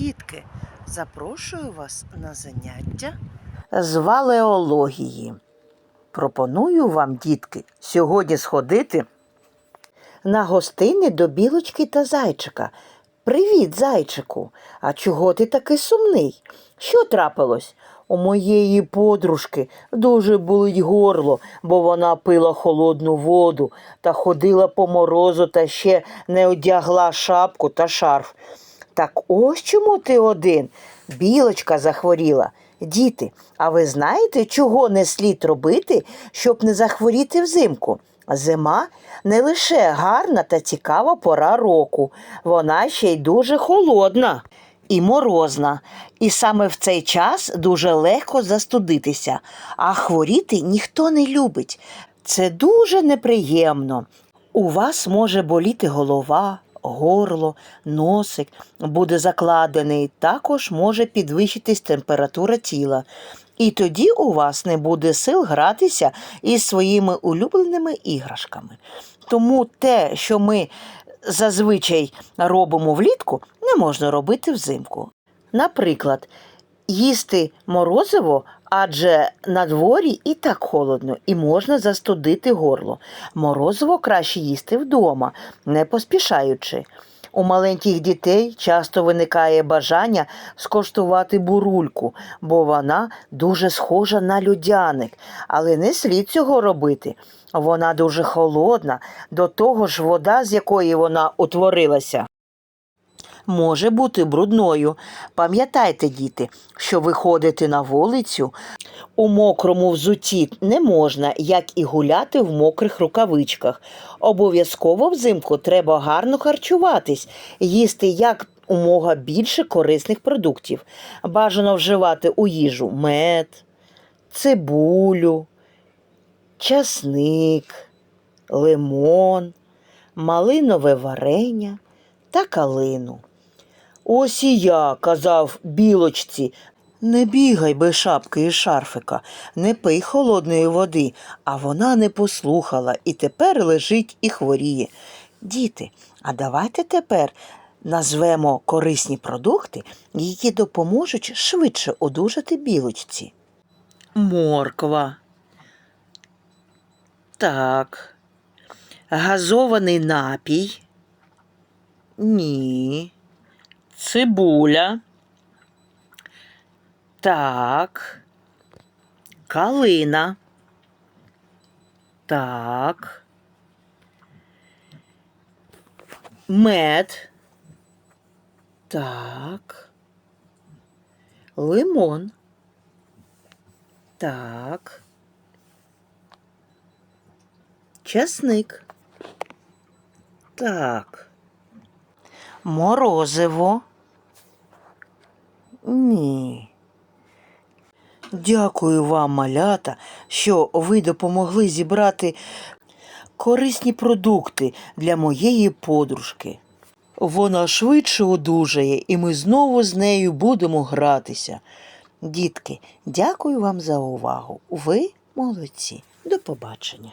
Дітки, запрошую вас на заняття з валеології. Пропоную вам, дітки, сьогодні сходити на гостини до білочки та зайчика. Привіт, зайчику! А чого ти такий сумний? Що трапилось? У моєї подружки дуже болить горло, бо вона пила холодну воду та ходила по морозу та ще не одягла шапку та шарф. Так ось чому ти один? Білочка захворіла. Діти, а ви знаєте, чого не слід робити, щоб не захворіти взимку? Зима не лише гарна та цікава пора року, вона ще й дуже холодна і морозна. І саме в цей час дуже легко застудитися, а хворіти ніхто не любить. Це дуже неприємно. У вас може боліти голова, горло, носик буде закладений, також може підвищитись температура тіла. І тоді у вас не буде сил гратися із своїми улюбленими іграшками. Тому те, що ми зазвичай робимо влітку, не можна робити взимку. Наприклад, їсти морозиво, адже на дворі і так холодно, і можна застудити горло. Морозиво краще їсти вдома, не поспішаючи. У маленьких дітей часто виникає бажання скоштувати бурульку, бо вона дуже схожа на людяник, але не слід цього робити. Вона дуже холодна, до того ж вода, з якої вона утворилася, може бути брудною. Пам'ятайте, діти, що виходити на вулицю у мокрому взутті не можна, як і гуляти в мокрих рукавичках. Обов'язково взимку треба гарно харчуватись, їсти як умога більше корисних продуктів. Бажано вживати у їжу мед, цибулю, часник, лимон, малинове варення та калину. Ось і я казав білочці, не бігай без шапки і шарфика, не пий холодної води, а вона не послухала і тепер лежить і хворіє. Діти, а давайте тепер назвемо корисні продукти, які допоможуть швидше одужати білочці. Морква. Так. Газований напій. Ні. Цибуля. Так. Калина. Так. Мед. Так. Лимон. Так. Часник. Так. Морозиво. Ні. Дякую вам, малята, що ви допомогли зібрати корисні продукти для моєї подружки. Вона швидше одужає, і ми знову з нею будемо гратися. Дітки, дякую вам за увагу. Ви молодці. До побачення.